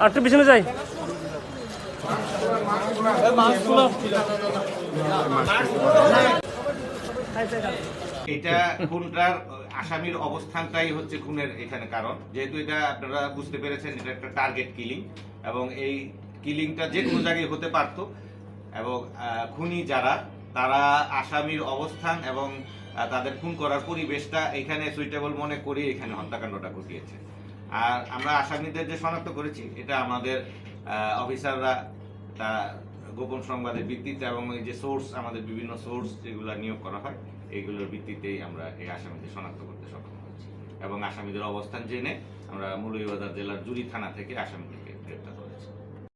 আর একটু পিছনে যাই। এটা খুনটার আসামির অবস্থানটাই হচ্ছে খুনের এখানে কারণ। যেহেতু এটা আপনারা বুঝতে পেরেছেন এটা একটা টার্গেট কিলিং এবং এই কিলিংটা যে কোনো জায়গায় হতে পারত। এবং খুনি যারা, তারা আসামির অবস্থান এবং তাদের খুন করার পরিবেশটা এখানে সুইটেবল মনে করে এখানে হত্যাকাণ্ডটা ঘটিয়েছে। আর আমরা আসামিদের যে শনাক্ত করেছি, এটা আমাদের অফিসাররা, তা গোপন সংবাদের ভিত্তিতে এবং এই যে সোর্স আমাদের বিভিন্ন সোর্স যেগুলো নিয়োগ করা হয় এইগুলোর ভিত্তিতেই আমরা এই আসামিদের শনাক্ত করতে সক্ষম হয়েছি। এবং আসামিদের অবস্থান জেনে আমরা মৌলভীবাজার জেলার জুরি থানা থেকে আসামিদেরকে গ্রেপ্তার করেছি।